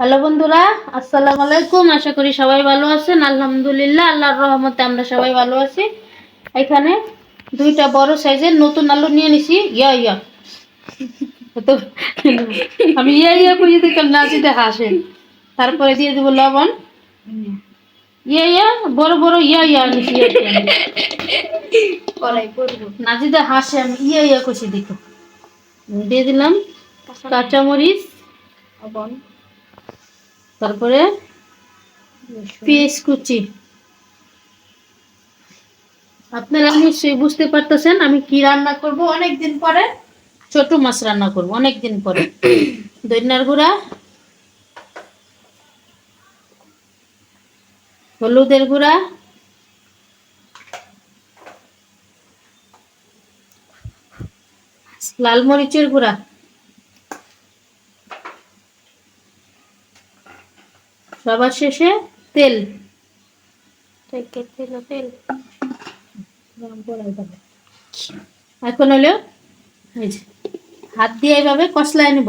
Hello বন্ধুরা আসসালামু আলাইকুম। আশা করি সবাই ভালো আছেন। আলহামদুলিল্লাহ আল্লাহর রহমতে আমরা সবাই ভালো আছি। এখানে দুইটা বড় সাইজের নতুন আলু নিয়ে নিছি। ইয়া ইয়া। তো আমি ইয়া ইয়া কই দেখলাম নাচিতে হাসে। তারপরে দিয়ে দেবো লবণ। ইয়া ইয়া বড় বড় ইয়া ইয়া নিছি নাচিতে হাসে আমি ইয়া ইয়া করছি দেখো। দিয়ে দিলাম কাঁচামরিচ। লবণ। তারপরে পেঁয়াজ কুচি। আপনারা নিশ্চয়ই বুঝতে পারতেছেন আমি কি রান্না করব। অনেক দিন পরে ছোট মাছ রান্না করব অনেক দিন পরে। দইনার গুঁড়া হলুদের গুঁড়া লাল মরিচের গুঁড়া। সবার শেষে তেল। তেল তেল। এখন হলো এই যে হাত দিয়ে এইভাবে কষলায় নেব।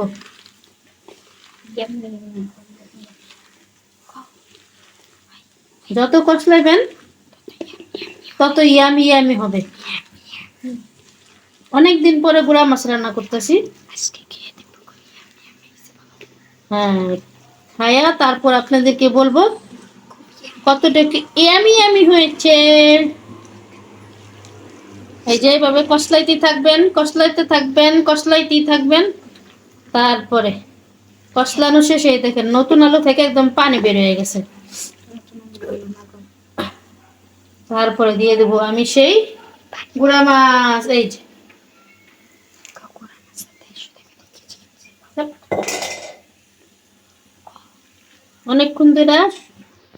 যত কষলাইবেন তত ইয়ামি ইয়ামি হবে। অনেক দিন পরে গুড়া মাছ রান্না করতেছি। হ্যাঁ খায়া তারপর আপনাদেরকে বলব কতটুকু ইয়ামি ইয়ামি হয়েছে। এই যে এইভাবে কষলাইতে থাকবেন কষলাইতে থাকবেন কষলাইতেই থাকবেন। তারপরে কষলানো শেষে দেখেন, নতুন আলু থেকে একদম পানি বের হয়ে গেছে। তারপরে দিয়ে দেবো আমি সেই গুড়া মাছ, এই যে। অনেকক্ষণ ধরে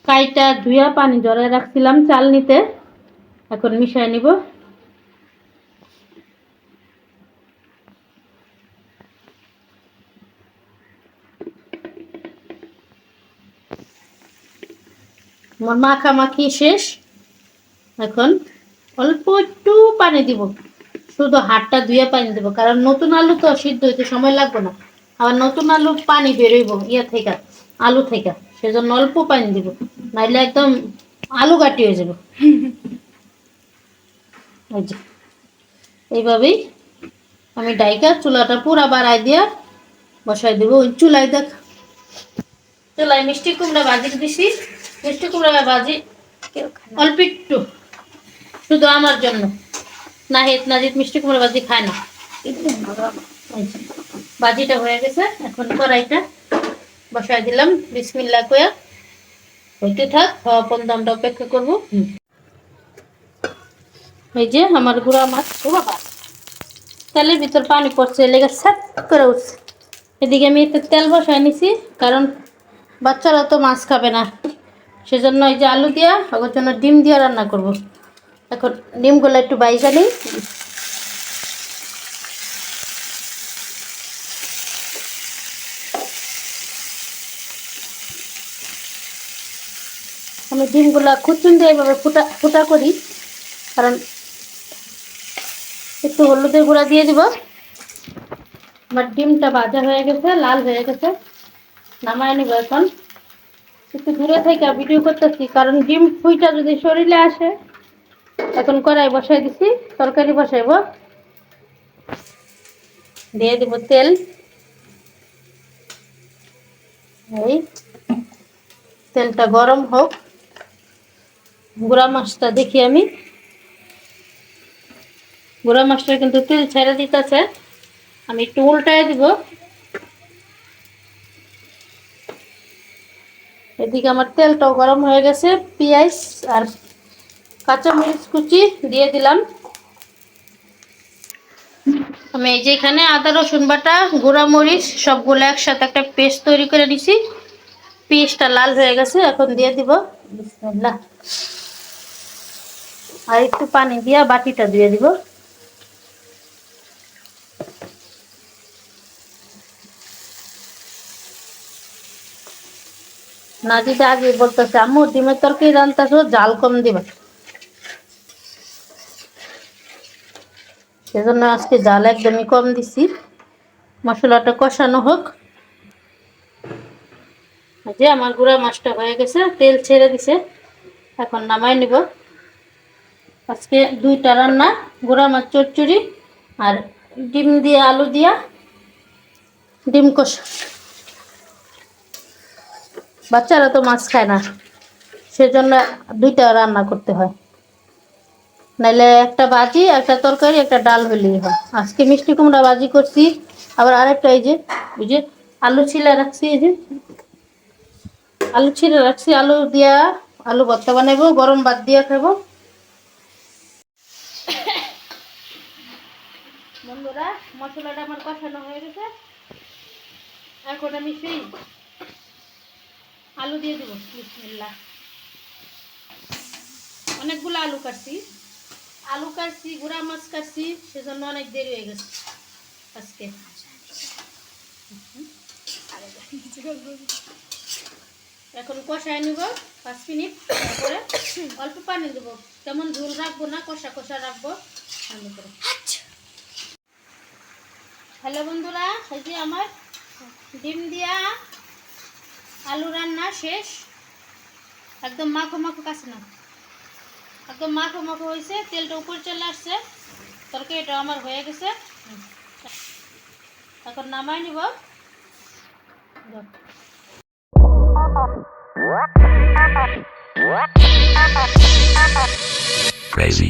কাইটা ধুয়া পানি জড়ায় রাখছিলাম চাল নিতে। এখন মিশাই নিব। আমার মাখামাখি শেষ। এখন অল্প একটু পানি দিব। শুধু হাতটা ধুয়ে পানি দেবো, কারণ নতুন আলু তো সিদ্ধ হইতে সময় লাগবে না। আবার নতুন আলু পানি বেরোইব ইয়া থেকে আলু থেকে। সেজন্য অল্প পানি দিব। নাইলে একদম আলু গাটি হয়ে যাবে। এইভাবেই আমি ডাইকা চুলাটা পুরা বাড়াই দিয়া বসাই দেবো। ওই চুলাই দেখ। চুলায় মিষ্টি কুমড়া ভাজি দিছি। মিষ্টি কুমড়া ভাজি অল্প একটু। শুধু আমার জন্য। নাহিদ নাজিদ মিষ্টি কুমড়া ভাজি খায় না। ভাজিটা হয়ে গেছে। এখন কড়াইটা বসাই দিলাম। বিসমিল্লা কয়া হইতে থাক হওয়া পর্যন্ত আমরা অপেক্ষা করব। এই যে আমার গুঁড়া মাছ তেলের ভিতর পানি পড়ছে লেগে সাত করে উঠছে। এদিকে আমি একটু তেল বসাই নিছি, কারণ বাচ্চারা তো মাছ খাবে না। সেজন্য এই যে আলু দিয়া ওর জন্য ডিম দিয়ে রান্না করব। এখন ডিমগুলো একটু বাইজা নিই। আমি ডিমগুলা খুচুন দিয়ে এইভাবে ফুটা ফুটা করি। কারণ একটু হলুদের গুঁড়া দিয়ে দিব। আমার ডিমটা ভাজা হয়ে গেছে, লাল হয়ে গেছে। নামায় নিব এখন। একটু দূরে থেকে ভিডিও করতেছি, কারণ ডিম ফুইটা যদি শরীরে আসে, এখন কড়াই বসাই দিছি, তরকারি বসাইব। দিয়ে দিব তেল। এই তেলটা গরম হোক। গুঁড়া মাছটা দেখি আমি। গুঁড়া মাছটা কিন্তু তেল ছেড়ে দিতেছে। আমি একটু উল্টায় দিব। এদিকে আমার তেলটাও গরম হয়ে গেছে, পেঁয়াজ আর কাঁচামরিচ কুচি দিয়ে দিলাম। আমি এই যে এখানে আদা, রসুন বাটা, গুঁড়া মরিচ সবগুলো একসাথে একটা পেস্ট তৈরি করে নিছি। পেস্টটা লাল হয়ে গেছে, এখন দিয়ে দিব। বিসমিল্লাহ। আর একটু পানি দিয়া বাটিটা দিয়ে দিব। নাজিটা আগে বলতেছে, আম্মু, ডিমের তরকারি রান্তাছো জাল কম দিবা। সেজন্য আজকে জাল একদমই কম দিছি। মশলাটা কষানো হোক। যে আমার গুঁড়া মাছটা হয়ে গেছে, তেল ছেড়ে দিছে। এখন নামাই নিব। আজকে দুইটা রান্না, গুঁড়া মাছ চচ্চড়ি আর ডিম দিয়ে আলু দিয়া ডিম কষা। বাচ্চারা তো মাছ খায় না, সেজন্য দুইটা রান্না করতে হয়। নাইলে একটা ভাজি, একটা তরকারি, একটা ডাল হলেই হয়। আজকে মিষ্টি কুমড়া ভাজি করছি, আবার আরেকটা এই যে ওই যে আলু ছিলে রাখছি, এই যে। আলু ছিলে রাখছি, আলু দিয়া আলু ভর্তা বানাবো, গরম ভাত দিয়া খাব। বন্ধুরা, মশলাটা আমার কষানো হয়ে গেছে। এখন আমি সেই আলু দিয়ে দেবো। বিসমিল্লাহ। অনেকগুলো আলু কাটছি। আলু কাটছি, গুঁড়া মাছ কাটছি, সেজন্য অনেক দেরি হয়ে গেছে আজকে। এখন কষায় নিব পাঁচ মিনিট, তারপরে অল্প পানি দেবো। তেমন ঝোল রাখব না, কষা কষা রাখব করে। হ্যালো বন্ধুরা, এই যে আমার ডিম দিয়া আলু রান্না শেষ একদম মাখো মাখো কাছে না একদম মাখো মাখো হয়েছে, তেলটা উপর চলে আসছে তরকারিটা আমার হয়ে গেছে। এখন নামাই নিব। Crazy.